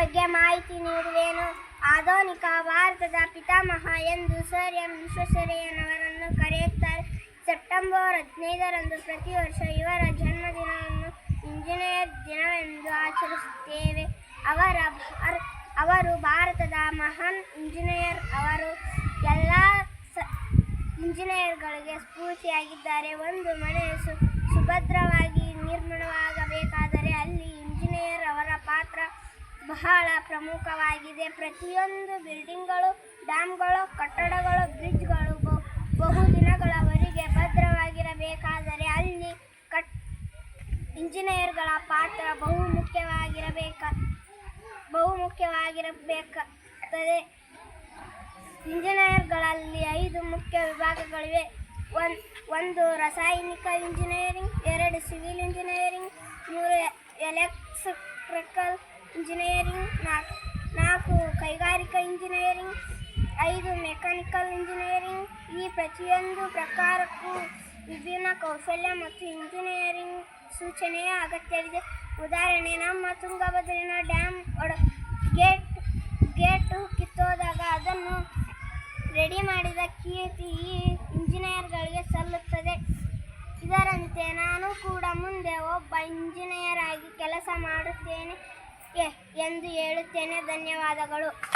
ಬಗ್ಗೆ ಮಾಹಿತಿ ನೀಡುವೆನು ಆಧುನಿಕ ಭಾರತದ ಪಿತಾಮಹ ಎಂದು ಸರ್ ಎಂ ವಿಶ್ವೇಶ್ವರಯ್ಯನವರನ್ನು ಕರೆಯುತ್ತಾರೆ. ಸೆಪ್ಟೆಂಬರ್ ಹದಿನೈದರಂದು ಪ್ರತಿ ವರ್ಷ ಇವರ ಜನ್ಮದಿನವನ್ನು ಇಂಜಿನಿಯರ್ ದಿನವೆಂದು ಆಚರಿಸುತ್ತೇವೆ. ಅವರ ಅವರು ಭಾರತದ ಮಹಾನ್ ಇಂಜಿನಿಯರ್. ಅವರು ಎಲ್ಲ ಇಂಜಿನಿಯರ್ಗಳಿಗೆ ಸ್ಫೂರ್ತಿಯಾಗಿದ್ದಾರೆ. ಒಂದು ಮನೆ ಸುಭದ್ರವಾಗಿ ಬಹಳ ಪ್ರಮುಖವಾಗಿದೆ. ಪ್ರತಿಯೊಂದು ಬಿಲ್ಡಿಂಗ್ಗಳು ಡ್ಯಾಮ್ಗಳು ಕಟ್ಟಡಗಳು ಬ್ರಿಡ್ಜ್ಗಳು ಬಹು ಬಹುದಿನಗಳವರೆಗೆ ಭದ್ರವಾಗಿರಬೇಕಾದರೆ ಅಲ್ಲಿ ಕಟ್ ಇಂಜಿನಿಯರ್ಗಳ ಪಾತ್ರ ಬಹು ಮುಖ್ಯವಾಗಿರಬೇಕ, ಬಹು ಮುಖ್ಯವಾಗಿರಬೇಕಾಗ್ತದೆ. ಇಂಜಿನಿಯರ್ಗಳಲ್ಲಿ ಐದು ಮುಖ್ಯ ವಿಭಾಗಗಳಿವೆ. ಒನ್, ಒಂದು ರಾಸಾಯನಿಕ ಇಂಜಿನಿಯರಿಂಗ್ ಎರಡು ಸಿವಿಲ್ ಇಂಜಿನಿಯರಿಂಗ್ ಮೂರು ಎಲೆಕ್ಟ್ರಿಕಲ್ ಇಂಜಿನಿಯರಿಂಗ್, ನಾಲ್ಕು ನಾಲ್ಕು ಕೈಗಾರಿಕಾ ಇಂಜಿನಿಯರಿಂಗ್, ಐದು ಮೆಕ್ಯಾನಿಕಲ್ ಇಂಜಿನಿಯರಿಂಗ್, ಈ ಪ್ರತಿಯೊಂದು ಪ್ರಕಾರಕ್ಕೂ ವಿಭಿನ್ನ ಕೌಶಲ್ಯ ಮತ್ತು ಇಂಜಿನಿಯರಿಂಗ್ ಸೂಚನೆಯ ಅಗತ್ಯವಿದೆ. ಉದಾಹರಣೆ, ನಮ್ಮ ತುಂಗಭದ್ರಿನ ಡ್ಯಾಮ್ ಒಡ ಗೇಟ್, ಗೇಟು ಕಿತ್ತೋದಾಗ ಅದನ್ನು ರೆಡಿ ಮಾಡಿದ ಕೀರ್ತಿ ಈ ಇಂಜಿನಿಯರ್ಗಳಿಗೆ ಸಲ್ಲುತ್ತದೆ. ಇದರಂತೆ ನಾನು ಕೂಡ ಮುಂದೆ ಒಬ್ಬ ಇಂಜಿನಿಯರ್ ಆಗಿ ಕೆಲಸ ಮಾಡುತ್ತೇನೆ. ಎಂದು ಹೇಳುತ್ತೇನೆ. ಧನ್ಯವಾದಗಳು.